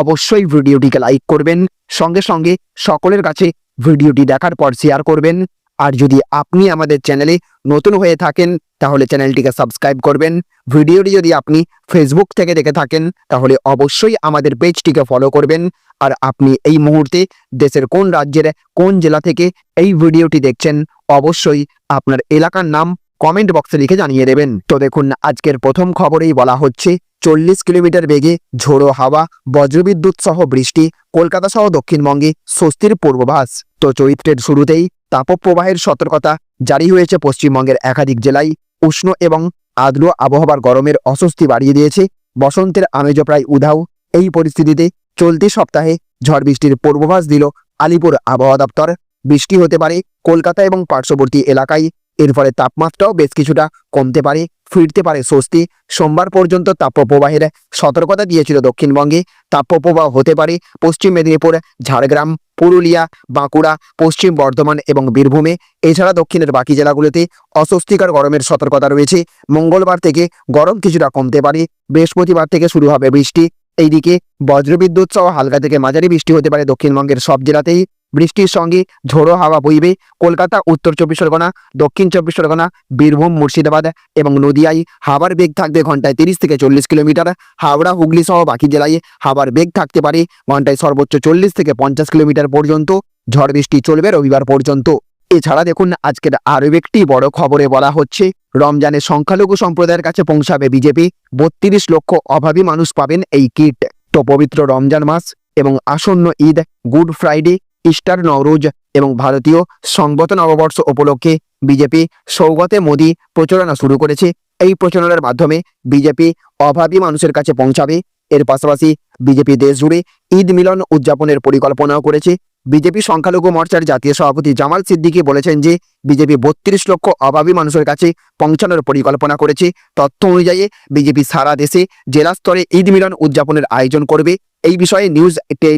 অবশ্যই ভিডিওটিকে লাইক করবেন। সঙ্গে সঙ্গে সকলের কাছে ভিডিওটি দেখার পর শেয়ার করবেন। আর যদি আপনি আমাদের চ্যানেলে নতুন হয়ে থাকেন, তাহলে চ্যানেলটিকে সাবস্ক্রাইব করবেন। ভিডিওটি যদি আপনি ফেসবুক থেকে দেখে থাকেন, তাহলে অবশ্যই আমাদের পেজটিকে ফলো করবেন। আর আপনি এই মুহূর্তে দেশের কোন রাজ্যের কোন জেলা থেকে এই ভিডিওটি দেখছেন, অবশ্যই আপনার এলাকার নাম কমেন্ট বক্সে লিখে জানিয়ে দেবেন। তো দেখুন, আজকের প্রথম খবরেই বলা হচ্ছে চল্লিশ কিলোমিটার বেগে ঝোড়ো হাওয়া, বজ্রবিদ্যুৎ সহ বৃষ্টি, কলকাতা সহ দক্ষিণবঙ্গে স্বস্তির পূর্বাভাস। তো চৈত্রের শুরুতেই তাপপ্রবাহের সতর্কতা জারি হয়েছে পশ্চিমবঙ্গের একাধিক জেলায়। উষ্ণ এবং আর্দ্র আবহাওয়ার গরমের অস্বস্তি বাড়িয়ে দিয়েছে। বসন্তের আমেজ প্রায় উধাও। এই পরিস্থিতিতে চলতি সপ্তাহে ঝড় বৃষ্টির পূর্বাভাস দিল আলিপুর আবহাওয়া দপ্তর। বৃষ্টি হতে পারে কলকাতা এবং পার্শ্ববর্তী এলাকায়। এর ফলে তাপমাত্রাও বেশ কিছুটা কমতে পারে, ফিরতে পারে স্বস্তি। সোমবার পর্যন্ত তাপপ্রবাহের সতর্কতা দিয়েছিল দক্ষিণবঙ্গে। তাপপ্রবাহ হতে পারে পশ্চিম মেদিনীপুর, ঝাড়গ্রাম, পুরুলিয়া, বাঁকুড়া, পশ্চিম বর্ধমান এবং বীরভূমে। এছাড়া দক্ষিণের বাকি জেলাগুলোতে অস্বস্তিকর গরমের সতর্কতা রয়েছে। মঙ্গলবার থেকে গরম কিছুটা কমতে পারে। বৃহস্পতিবার থেকে শুরু হবে বৃষ্টি। এইদিকে বজ্রবিদ্যুৎ সহ হালকা থেকে মাঝারি বৃষ্টি হতে পারে দক্ষিণবঙ্গের সব জেলাতেই। বৃষ্টির সঙ্গে ঝোড়ো হাওয়া বইবে। কলকাতা, উত্তর চব্বিশ পরগনা, দক্ষিণ চব্বিশ পরগনা, বীরভূম, মুর্শিদাবাদ এবং নদিয়ায় হাওয়ার বেগ থাকবে ঘন্টায় তিরিশ থেকে চল্লিশ কিলোমিটার। হাওড়া, হুগলি সহ বাকি জেলায় হাওয়ার বেগ থাকতে পারে ঘন্টায় সর্বোচ্চ চল্লিশ থেকে পঞ্চাশ কিলোমিটার পর্যন্ত। ঝড় বৃষ্টি চলবে রবিবার পর্যন্ত। এছাড়া দেখুন, আজকের আরও একটি বড় খবরে বলা হচ্ছে, রমজানে সংখ্যালঘু সম্প্রদায়ের কাছে পৌঁছাবে বিজেপি। বত্রিশ লক্ষ অভাবী মানুষ পাবেন এই কিট। তো পবিত্র রমজান মাস এবং আসন্ন Eid, Good Friday Easter Nowruz এবং ভারতীয় সংবত নববর্ষ উপলক্ষে বিজেপি সৌগতে মোদী প্রচারণা শুরু করেছে। এই প্রচারণার মাধ্যমে বিজেপি অভাবী মানুষের কাছে পৌঁছাবে। এর পাশাপাশি বিজেপি দেশ জুড়ে ঈদ মিলন উদযাপনের পরিকল্পনাও করেছে। বিজেপি সংখ্যালঘু মোর্চার জাতীয় সভাপতি জামাল সিদ্দিকী বলেছেন যে, বিজেপি বত্রিশ লক্ষ অভাবী মানুষের কাছে পৌঁছানোর পরিকল্পনা করেছে। তথ্য অনুযায়ী, বিজেপি সারা দেশে জেলা স্তরে ঈদ মিলন উদযাপনের আয়োজন করবে। এই বিষয়ে নিউজ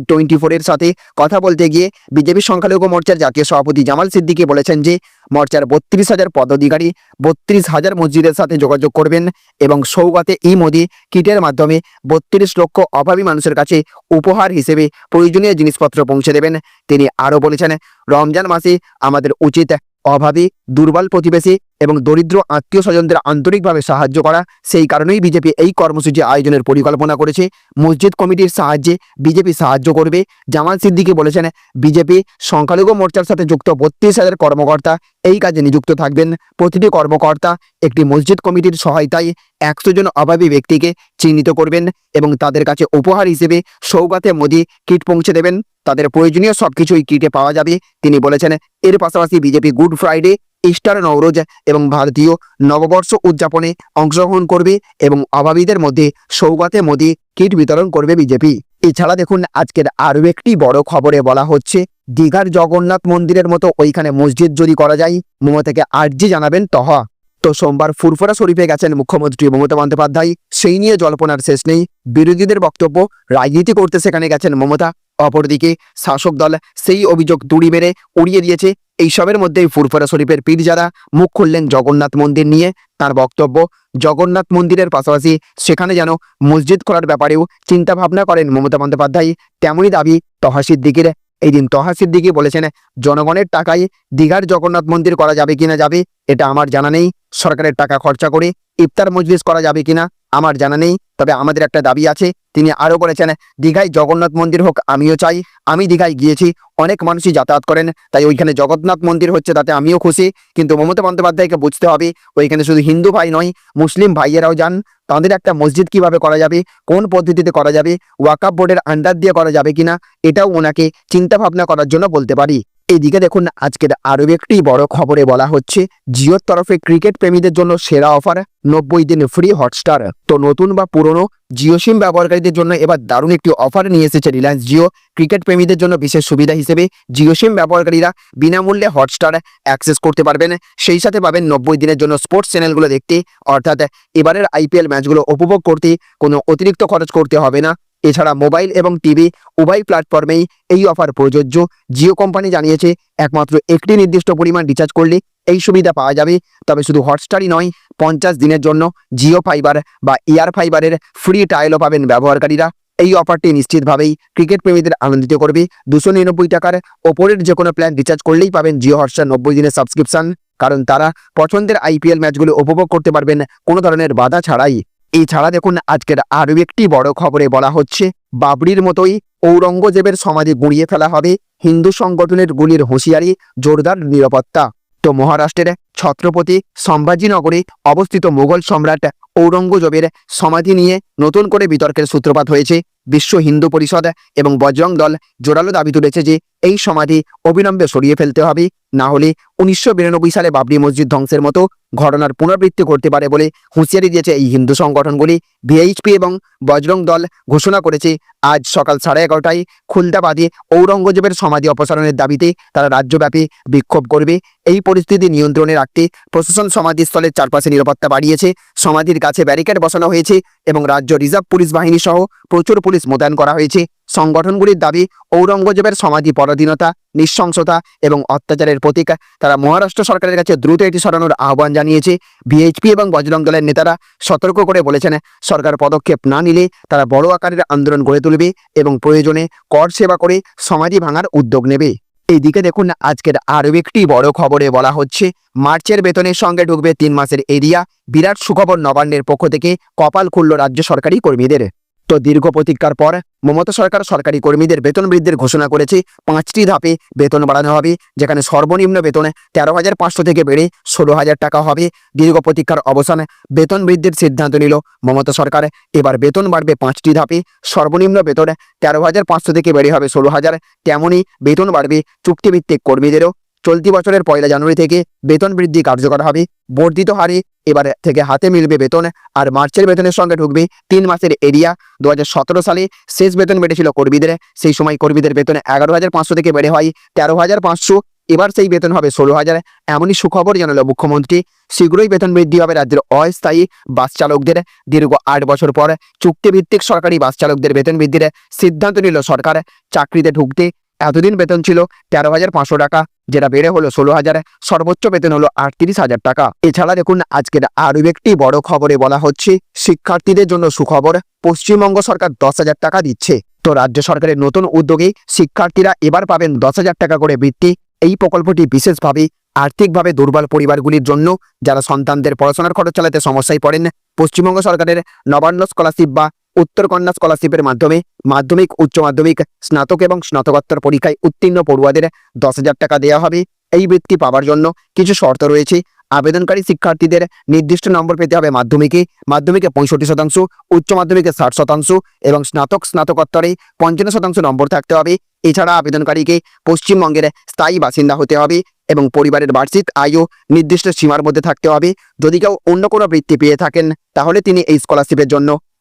টোয়েন্টি ফোরের সাথে কথা বলতে গিয়ে বিজেপি সংখ্যালঘু মোর্চার জাতীয় সভাপতি জামাল সিদ্দিকী বলেছেন যে, মোর্চার বত্রিশ হাজার পদাধিকারী বত্রিশ হাজার মসজিদের সাথে যোগাযোগ করবেন এবং সৌগাতে ই মোদি কিটের মাধ্যমে বত্রিশ লক্ষ অভাবী মানুষের কাছে উপহার হিসেবে প্রয়োজনীয় জিনিসপত্র পৌঁছে দেবেন। তিনি আরও বলেছেন, রমজান মাসে আমাদের উচিত অভাবী, দুর্বল প্রতিবেশী এবং দরিদ্র আত্মীয় স্বজনদের আন্তরিকভাবে সাহায্য করা, সেই কারণেই বিজেপি এই কর্মসূচি আয়োজনের পরিকল্পনা করেছে। মসজিদ কমিটির সাহায্যে বিজেপি সাহায্য করবে। জামাল সিদ্দিকি বলেছেন, বিজেপি সংখ্যালঘু মোর্চার সাথে যুক্ত বত্রিশ হাজার কর্মকর্তা এই কাজে নিযুক্ত থাকবেন। প্রতিটি কর্মকর্তা একটি মসজিদ কমিটির সহায়তায় একশো জন অভাবী ব্যক্তিকে চিহ্নিত করবেন এবং তাদের কাছে উপহার হিসেবে সৌগাতে মোদী কিট পৌঁছে দেবেন। তাদের প্রয়োজনীয় সবকিছুই কিটে পাওয়া যাবে। তিনি বলেছেন, এর পাশাপাশি BJP Good Friday, Easter Nowruz এবং ভারতীয় নববর্ষ উদযাপনে অংশগ্রহণ করবে এবং অভাবীদের মধ্যে সৌগাতে মোদী কিট বিতরণ করবে বিজেপি। এছাড়া দেখুন, আজকের আরও একটি বড় খবরে বলা হচ্ছে, দীঘার জগন্নাথ মন্দিরের মতো ওইখানে মসজিদ যদি করা যায় মমতাকে আর্জি জানাবেন তহা। তো সোমবার ফুরফুরা শরীফে গেছেন মুখ্যমন্ত্রী মমতা বন্দ্যোপাধ্যায়, সেই নিয়ে জল্পনার শেষ নেই। বিরোধীদের বক্তব্য রাজনীতি করতে সেখানে গেছেন মমতা। অপরদিকে শাসক দল সেই অভিযোগ তুড়ি মেরে উড়িয়ে দিয়েছে। এইসবের মধ্যেই ফুরফুরা শরীফের পীর যারা, মুখ খুললেন জগন্নাথ মন্দির নিয়ে। তার বক্তব্য, জগন্নাথ মন্দিরের পাশাপাশি সেখানে যেন মসজিদ করার ব্যাপারেও চিন্তা ভাবনা করেন মমতা বন্দ্যোপাধ্যায়, তেমনই দাবি তহা সিদ্দিকির এই দিন তহা সিদ্দিকি বলেছেন, জনগণের টাকায় দীঘার জগন্নাথ মন্দির করা যাবে কিনা যাবে, এটা আমার জানা নেই। সরকারের টাকা খরচা করে ইফতার মজলিস করা যাবে কিনা আমার জানা নেই, তবে আমাদের একটা দাবি আছে। তিনি আরও বলেছেন, দীঘায় জগন্নাথ মন্দির হোক, আমিও চাই। আমি দীঘায় গিয়েছি, অনেক মানুষই যাতায়াত করেন, তাই ওইখানে জগন্নাথ মন্দির হচ্ছে তাতে আমিও খুশি। কিন্তু মমতা বন্দ্যোপাধ্যায়কে বুঝতে হবে, ওইখানে শুধু হিন্দু ভাই নয়, মুসলিম ভাইয়েরাও যান। তাদের একটা মসজিদ কীভাবে করা যাবে, কোন পদ্ধতিতে করা যাবে ওয়াকাপ বোর্ডের আন্ডার দিয়ে করা যাবে কিনা, এটাও ওনাকে চিন্তা ভাবনা করার জন্য বলতে পারি। এদিকে দেখুন, আজকের আরও একটি বড় খবরে বলা হচ্ছে, জিওর তরফে ক্রিকেট প্রেমীদের জন্য সেরা অফার, নব্বই দিন ফ্রি হটস্টার। তো নতুন বা পুরনো জিও সিম ব্যবহারকারীদের জন্য এবার দারুণ একটি অফার নিয়ে এসেছে রিলায়েন্স জিও। ক্রিকেট প্রেমীদের জন্য বিশেষ সুবিধা হিসেবে জিও সিম ব্যবহারকারীরা বিনামূল্যে হটস্টার অ্যাক্সেস করতে পারবেন। সেই সাথে পাবেন নব্বই দিনের জন্য স্পোর্টস চ্যানেলগুলো দেখতে। অর্থাৎ এবারের আইপিএল ম্যাচগুলো উপভোগ করতে কোনো অতিরিক্ত খরচ করতে হবে না। এছাড়া মোবাইল এবং টিভি উভয় প্ল্যাটফর্মেই এই অফার প্রযোজ্য। জিও কোম্পানি জানিয়েছে, একমাত্র একটি নির্দিষ্ট পরিমাণ রিচার্জ করলে এই সুবিধা পাওয়া যাবে। তবে শুধু হটস্টারই নয়, পঞ্চাশ দিনের জন্য জিও ফাইবার বা এয়ার ফাইবারের ফ্রি ট্রায়ালও পাবেন ব্যবহারকারীরা। এই অফারটি নিশ্চিতভাবেই ক্রিকেট প্রেমীদের আনন্দিত করবে। দুশো নিরানব্বই টাকার ওপরের যে কোনো প্ল্যান রিচার্জ করলেই পাবেন জিও হটস্টার নব্বই দিনের সাবস্ক্রিপশন কারণ তারা পছন্দের আইপিএল ম্যাচগুলো উপভোগ করতে পারবেন, কোনো ধরনের বাধা ছাড়াই। এছাড়া দেখুন, আজকের আরও একটি বড় খবরে বলা হচ্ছে, বাবরির মতোই ঔরঙ্গজেবের সমাধি গুঁড়িয়ে ফেলা হবে হিন্দু সংগঠনের গুলির হুঁশিয়ারি, জোরদার নিরাপত্তা। তো মহারাষ্ট্রের ছত্রপতি সম্ভাজিনগরে অবস্থিত মুঘল সম্রাট ঔরঙ্গজেবের সমাধি নিয়ে নতুন করে বিতর্কের সূত্রপাত হয়েছে। বিশ্ব হিন্দু পরিষদ এবং বজরং দল জোরালো দাবি তুলেছে যে এই সমাধি অবিলম্বে সরিয়ে ফেলতে হবে। না হলে উনিশশো বিরানব্বই সালে বাবরি মসজিদ ধ্বংসের মতো ঘটনার পুনরাবৃত্তি করতে পারে বলে হুঁশিয়ারি দিয়েছে এই হিন্দু সংগঠনগুলি। ভিএইচপি এবং বজরং দল ঘোষণা করেছে, আজ সকাল সাড়ে এগারোটায় খুলদাবাদে ঔরঙ্গজেবের সমাধি অপসারণের দাবিতে তারা রাজ্যব্যাপী বিক্ষোভ করবে। এই পরিস্থিতি নিয়ন্ত্রণে রাখতে প্রশাসন সমাধিস্থলের চারপাশে নিরাপত্তা বাড়িয়েছে। সমাধির কাছে ব্যারিকেড বসানো হয়েছে এবং রাজ্য রিজার্ভ পুলিশ বাহিনী সহ প্রচুর পুলিশ মোতায়েন করা হয়েছে। সংগঠনগুলির দাবি ঔরঙ্গজেবের সমাধি পরাধীনতা, নৃশংসতা এবং অত্যাচারের প্রতীক। তারা মহারাষ্ট্র সরকারের কাছে দ্রুত এটি সরানোর আহ্বান জানিয়েছে। বিএইচপি এবং বজরং দলের নেতারা সতর্ক করে বলেছেন, সরকার পদক্ষেপ না নিলে তারা বড় আকারের আন্দোলন গড়ে তুলবে এবং প্রয়োজনে কর সেবা করে সমাধি ভাঙার উদ্যোগ নেবে। এইদিকে দেখুন, আজকের আরও একটি বড় খবরে বলা হচ্ছে, মার্চের বেতনের সঙ্গে ঢুকবে তিন মাসের এরিয়া। বিরাট সুখবর নবান্নের পক্ষ থেকে কপাল খুলল রাজ্য সরকারি কর্মীদের। তো দীর্ঘ প্রতীক্ষার পর মমতা সরকার সরকারি কর্মীদের বেতন বৃদ্ধির ঘোষণা করেছে। পাঁচটি ধাপে বেতন বাড়ানো হবে, যেখানে সর্বনিম্ন বেতন তেরো হাজার পাঁচশো থেকে বেড়ে ষোলো হাজার টাকা হবে। দীর্ঘ প্রতীক্ষার অবসানে বেতন বৃদ্ধির সিদ্ধান্ত নিল মমতা সরকার। এবার বেতন বাড়বে পাঁচটি ধাপে, সর্বনিম্ন বেতন তেরো হাজার পাঁচশো থেকে বেড়ে হবে ষোলো হাজার। তেমনই বেতন বাড়বে চুক্তিভিত্তিক কর্মীদেরও। চলতি বছরের পয়লা জানুয়ারি থেকে বেতন বৃদ্ধি কার্যকর হবে। বর্ধিত হারে এবার থেকে হাতে মিলবে বেতন আর মার্চের বেতনের সঙ্গে ঢুকবে তিন মাসের এরিয়া। দু হাজার সতেরো সালে শেষ বেতন বেড়েছিল কর্মীদের। সেই সময় কর্মীদের বেতন এগারো হাজার পাঁচশো থেকে বেড়ে হয় তেরো হাজার পাঁচশো। এবার সেই বেতন হবে ষোলো হাজার। এমনই সুখবর জানালো মুখ্যমন্ত্রী। শীঘ্রই বেতন বৃদ্ধি হবে রাজ্যের অস্থায়ী বাস চালকদের। দীর্ঘ আট বছর পর চুক্তিভিত্তিক সরকারি বাস চালকদের বেতন বৃদ্ধির সিদ্ধান্ত নিল সরকার। চাকরিতে ঢুকতে এতদিন বেতন ছিল তেরো হাজার পাঁচশো টাকা, যেটা বেড়ে হলো ষোলো হাজার। সর্বোচ্চ বেতন হলো আটত্রিশ হাজার টাকা। এছাড়া দেখুন, আজকের আরও একটি বড় খবরে বলা হচ্ছে, শিক্ষার্থীদের জন্য সুখবর, পশ্চিমবঙ্গ সরকার দশ হাজার টাকা দিচ্ছে। তো রাজ্য সরকারের নতুন উদ্যোগে শিক্ষার্থীরা এবার পাবেন দশ হাজার টাকা করে বৃত্তি। এই প্রকল্পটি বিশেষভাবে আর্থিকভাবে দুর্বল পরিবারগুলির জন্য, যারা সন্তানদের পড়াশোনার খরচ চালাতে সমস্যায় পড়েন, পশ্চিমবঙ্গ সরকারের নবান্ন স্কলারশিপ বা উত্তর কন্যা স্কলারশিপের মাধ্যমে মাধ্যমিক, উচ্চ মাধ্যমিক, স্নাতক এবং স্নাতকোত্তর পরীক্ষায় উত্তীর্ণ পড়ুয়াদের দশ হাজার টাকা দেওয়া হবে। এই বৃত্তি পাওয়ার জন্য কিছু শর্ত রয়েছে। আবেদনকারী শিক্ষার্থীদের নির্দিষ্ট নম্বর পেতে হবে মাধ্যমিকে। মাধ্যমিকে পঁয়ষট্টি শতাংশ, উচ্চ মাধ্যমিকে ষাট শতাংশ এবং স্নাতক, স্নাতকোত্তরে পঞ্চান্ন শতাংশ নম্বর থাকতে হবে। এছাড়া আবেদনকারীকে পশ্চিমবঙ্গের স্থায়ী বাসিন্দা হতে হবে এবং পরিবারের বার্ষিক আয়ও নির্দিষ্ট সীমার মধ্যে থাকতে হবে। যদি কেউ অন্য কোনো বৃত্তি পেয়ে থাকেন, তাহলে তিনি এই স্কলারশিপের জন্য